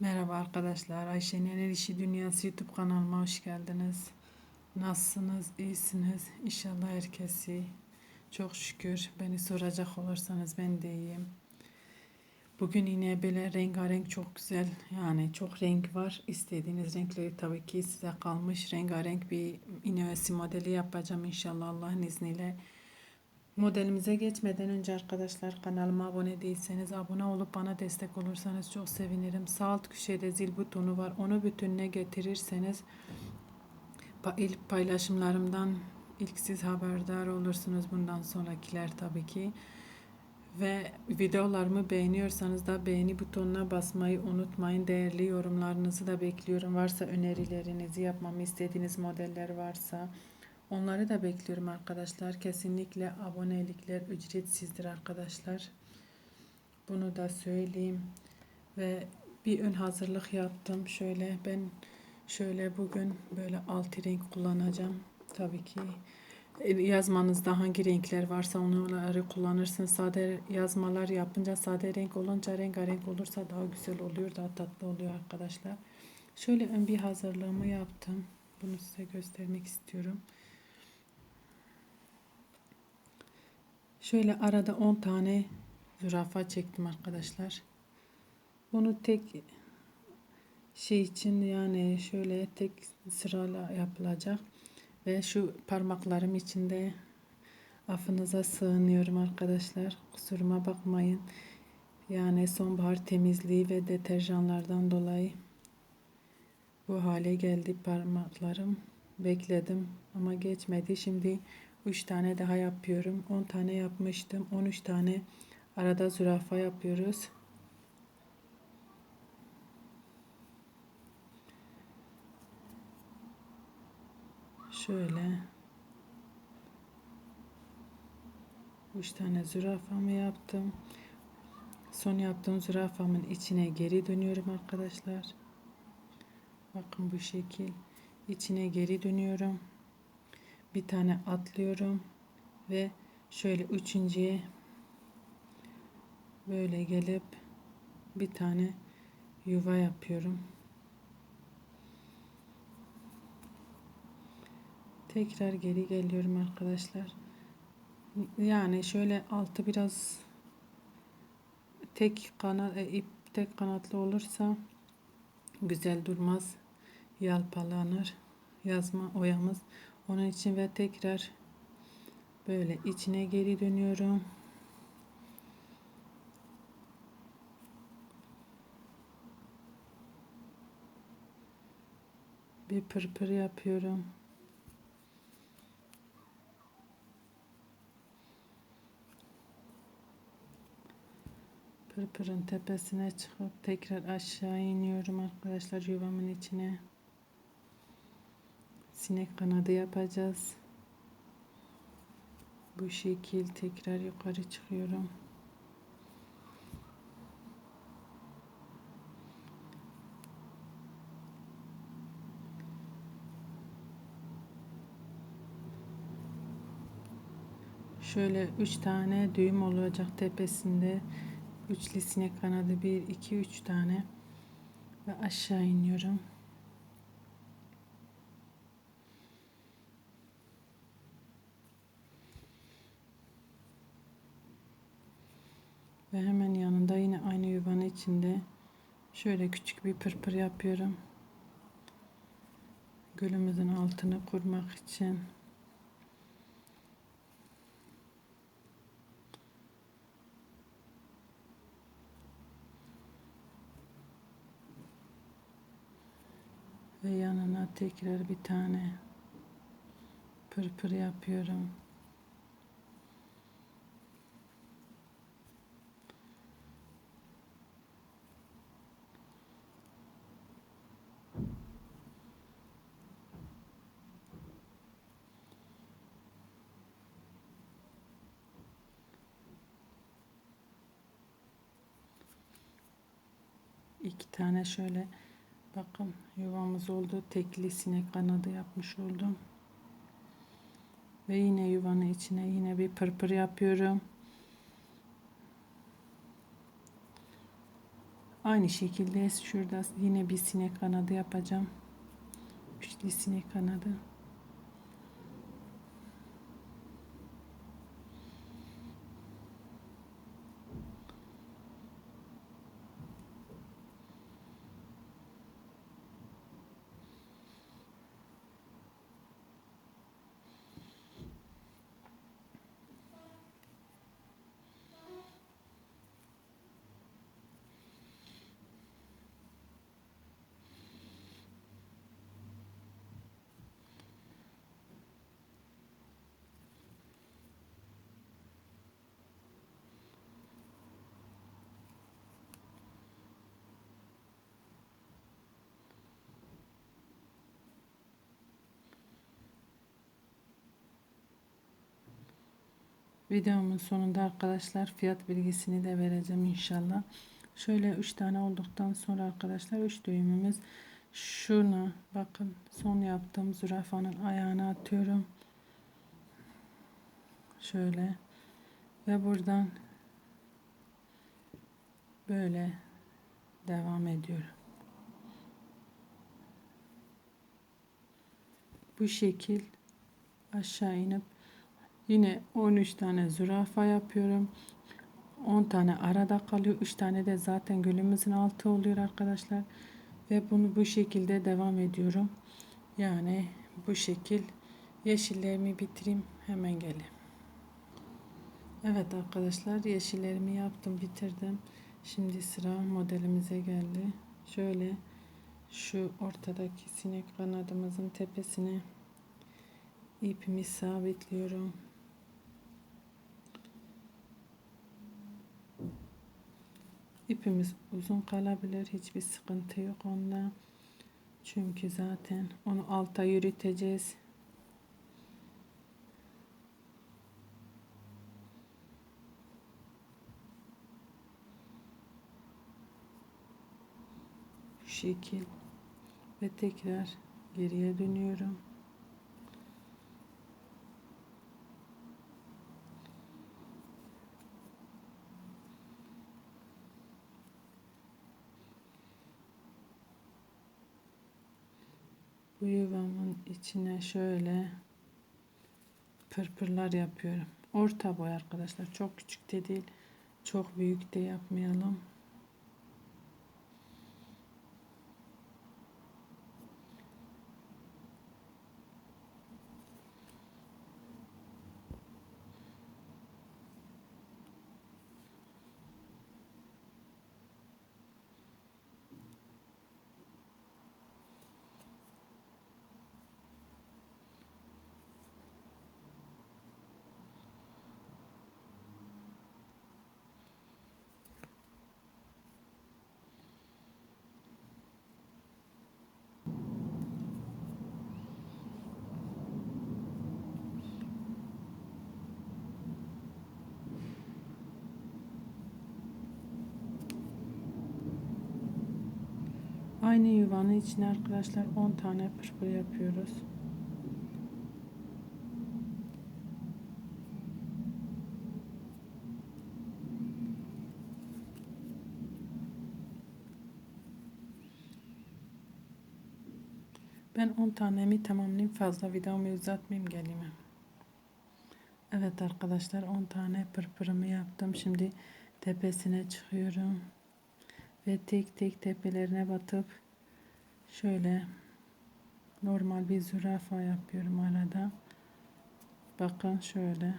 Merhaba arkadaşlar. Ayşe'nin El İşi Dünyası YouTube kanalıma hoş geldiniz. Nasılsınız? İyisiniz? İnşallah herkes iyi. Çok şükür. Beni soracak olursanız ben de iyiyim. Bugün yine böyle rengarenk çok güzel. Yani çok renk var. İstediğiniz renkleri tabii ki size kalmış. Rengarenk bir iğnevesi modeli yapacağım inşallah Allah'ın izniyle. Modelimize geçmeden önce arkadaşlar kanalıma abone değilseniz abone olup bana destek olursanız çok sevinirim. Sağ alt köşede zil butonu var. Onu bütününe getirirseniz ilk paylaşımlarımdan ilk siz haberdar olursunuz bundan sonrakiler tabii ki. Ve videolarımı beğeniyorsanız da beğeni butonuna basmayı unutmayın. Değerli yorumlarınızı da bekliyorum. Varsa önerilerinizi yapmamı istediğiniz modeller varsa onları da bekliyorum arkadaşlar. Kesinlikle abonelikler ücretsizdir arkadaşlar. Bunu da söyleyeyim. Ve bir ön hazırlık yaptım. Şöyle ben şöyle bugün böyle altı renk kullanacağım. Tabii ki yazmanızda hangi renkler varsa onları kullanırsınız. Sade yazmalar yapınca sade renk olunca rengarenk olursa daha güzel oluyor, daha tatlı oluyor arkadaşlar. Şöyle ön bir hazırlığımı yaptım. Bunu size göstermek istiyorum. Şöyle arada 10 tane zürafa çektim arkadaşlar. Bunu tek şey için yani şöyle tek sırayla yapılacak. Ve şu parmaklarım içinde affınıza sığınıyorum arkadaşlar. Kusuruma bakmayın. Yani sonbahar temizliği ve deterjanlardan dolayı bu hale geldi parmaklarım. Bekledim ama geçmedi. Şimdi 3 tane daha yapıyorum. 10 tane yapmıştım. 13 tane arada zürafa yapıyoruz. Şöyle. Üç tane zürafamı yaptım. Son yaptığım zürafamın içine geri dönüyorum arkadaşlar. Bakın bu şekil. İçine geri dönüyorum. Bir tane atlıyorum. Ve şöyle üçüncüye böyle gelip bir tane yuva yapıyorum. Tekrar geri geliyorum arkadaşlar. Yani şöyle altı biraz tek kanat e, ip tek kanatlı olursa güzel durmaz. Yalpalanır. Yazma oyamız. Onun için ve tekrar böyle içine geri dönüyorum. Bir pırpır yapıyorum. Pırpırın tepesine çıkıp tekrar aşağı iniyorum arkadaşlar yuvamın içine. Sinek kanadı yapacağız. Bu şekil tekrar yukarı çıkıyorum. Şöyle üç tane düğüm olacak tepesinde. Üçlü sinek kanadı 1, 2, 3 tane. Ve aşağı iniyorum. Ve hemen yanında yine aynı yuvanın içinde şöyle küçük bir pırpır yapıyorum. Gölümüzün altını kurmak için. Ve yanına tekrar bir tane pırpır yapıyorum. Tane şöyle bakın yuvamız oldu. Tekli sinek kanadı yapmış oldum. Ve yine yuvanın içine yine bir pırpır yapıyorum. Aynı şekilde şurada yine bir sinek kanadı yapacağım. Üçlü sinek kanadı. Videomun sonunda arkadaşlar fiyat bilgisini de vereceğim inşallah. Şöyle 3 tane olduktan sonra arkadaşlar 3 düğümümüz şuna bakın son yaptığım zürafanın ayağına atıyorum. Şöyle ve buradan böyle devam ediyorum. Bu şekil aşağı inip Yine 13 tane zürafa yapıyorum. 10 tane arada kalıyor. 3 tane de zaten gülümüzün altı oluyor arkadaşlar. Ve bunu bu şekilde devam ediyorum. Yani bu şekil yeşillerimi bitireyim. Hemen geleyim. Evet arkadaşlar yeşillerimi yaptım bitirdim. Şimdi sıra modelimize geldi. Şöyle şu ortadaki sinek kanadımızın tepesine ipimi sabitliyorum. İpimiz uzun kalabilir. Hiçbir sıkıntı yok onda. Çünkü zaten onu alta yürüteceğiz. Şekil ve tekrar geriye dönüyorum. Bu yuvamın içine şöyle pırpırlar yapıyorum. Orta boy arkadaşlar. Çok küçük de değil. Çok büyük de yapmayalım. Aynı yuvanın içine arkadaşlar 10 tane pırpır yapıyoruz. Ben 10 tanemi tamamlayayım. Fazla videomu uzatmayayım geleyim. Evet arkadaşlar 10 tane pırpırımı yaptım. Şimdi tepesine çıkıyorum ve tek tek tepelerine batıp şöyle normal bir zürafa yapıyorum arada. Bakın şöyle.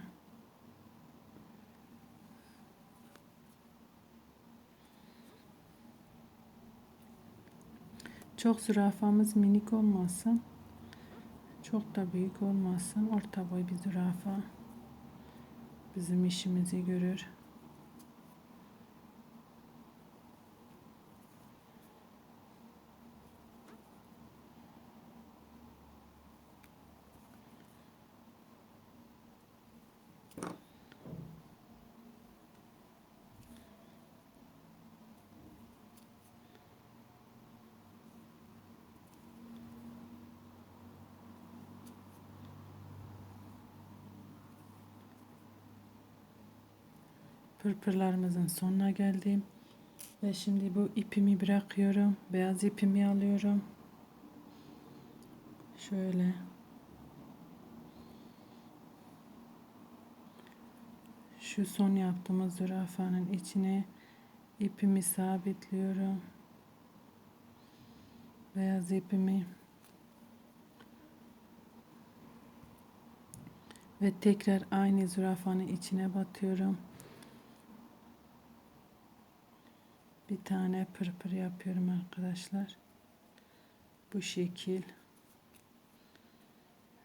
Çok zürafamız minik olmasın. Çok da büyük olmasın. Orta boy bir zürafa bizim işimizi görür. Pırpırlarımızın sonuna geldim. Ve şimdi bu ipimi bırakıyorum. Beyaz ipimi alıyorum. Şöyle. Şu son yaptığımız zürafanın içine ipimi sabitliyorum. Beyaz ipimi ve tekrar aynı zürafanın içine batıyorum. Bir tane pırpır yapıyorum arkadaşlar. Bu şekil.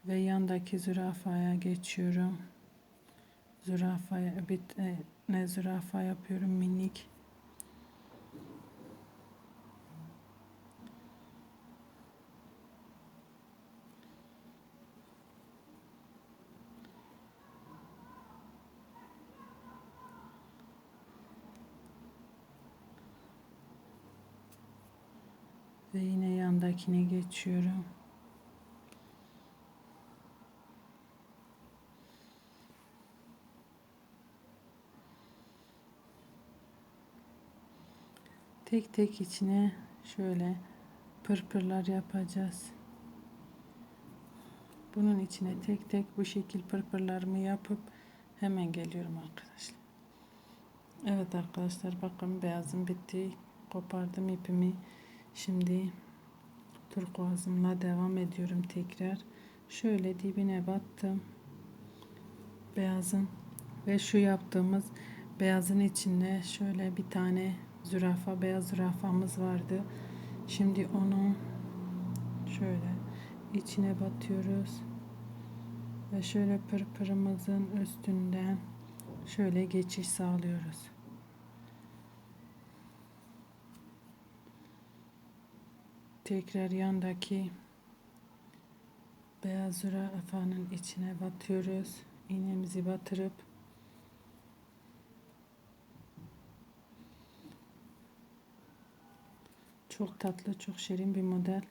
Ve yandaki zürafaya geçiyorum. Zürafaya bir e, ne zürafa yapıyorum minik. Ve yine yandakine geçiyorum. Tek tek içine şöyle pırpırlar yapacağız. Bunun içine tek tek bu şekil pırpırlarımı yapıp hemen geliyorum arkadaşlar. Evet arkadaşlar bakın beyazım bitti. Kopardım ipimi. Şimdi turkuazımla devam ediyorum tekrar. Şöyle dibine battım. Beyazın ve şu yaptığımız beyazın içinde şöyle bir tane zürafa beyaz zürafamız vardı. Şimdi onu şöyle içine batıyoruz. Ve şöyle pırpırımızın üstünden şöyle geçiş sağlıyoruz. Tekrar yandaki beyaz zürafanın içine batıyoruz. İğnemizi batırıp çok tatlı, çok şirin bir model.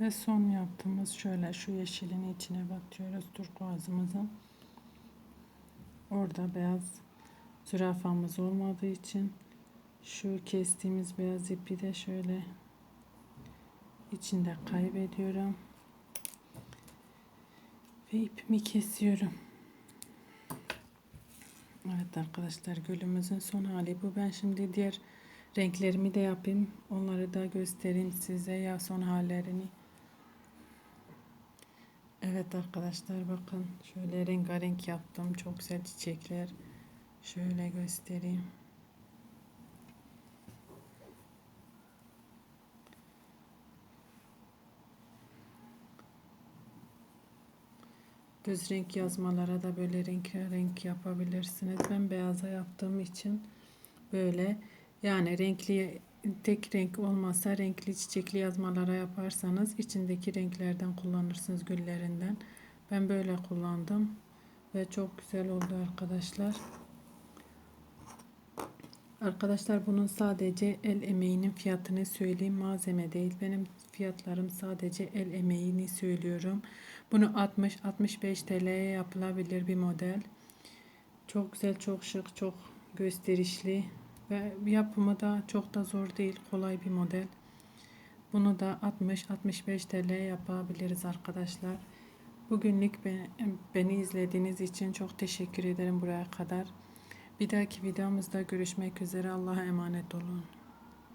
Ve son yaptığımız şöyle şu yeşilin içine batıyoruz turkuazımızın. Orada beyaz zürafamız olmadığı için şu kestiğimiz beyaz ipi de şöyle içinde kaybediyorum. Ve ipimi kesiyorum. Evet arkadaşlar gülümüzün son hali bu. Ben şimdi diğer renklerimi de yapayım. Onları da göstereyim size ya son hallerini. Evet arkadaşlar bakın şöyle rengarenk yaptım. Çok güzel çiçekler. Şöyle göstereyim. Göz renk yazmalara da böyle renk renk yapabilirsiniz. Ben beyaza yaptığım için böyle yani renkli tek renk olmazsa renkli çiçekli yazmalara yaparsanız içindeki renklerden kullanırsınız güllerinden. Ben böyle kullandım ve çok güzel oldu arkadaşlar. Arkadaşlar bunun sadece el emeğinin fiyatını söyleyeyim. Malzeme değil. Benim fiyatlarım sadece el emeğini söylüyorum. Bunu 60-65 TL'ye yapılabilir bir model. Çok güzel, çok şık, çok gösterişli. Ve yapımı da çok da zor değil. Kolay bir model. Bunu da 60-65 TL yapabiliriz arkadaşlar. Bugünlük be- beni izlediğiniz için çok teşekkür ederim buraya kadar. Bir dahaki videomuzda görüşmek üzere. Allah'a emanet olun.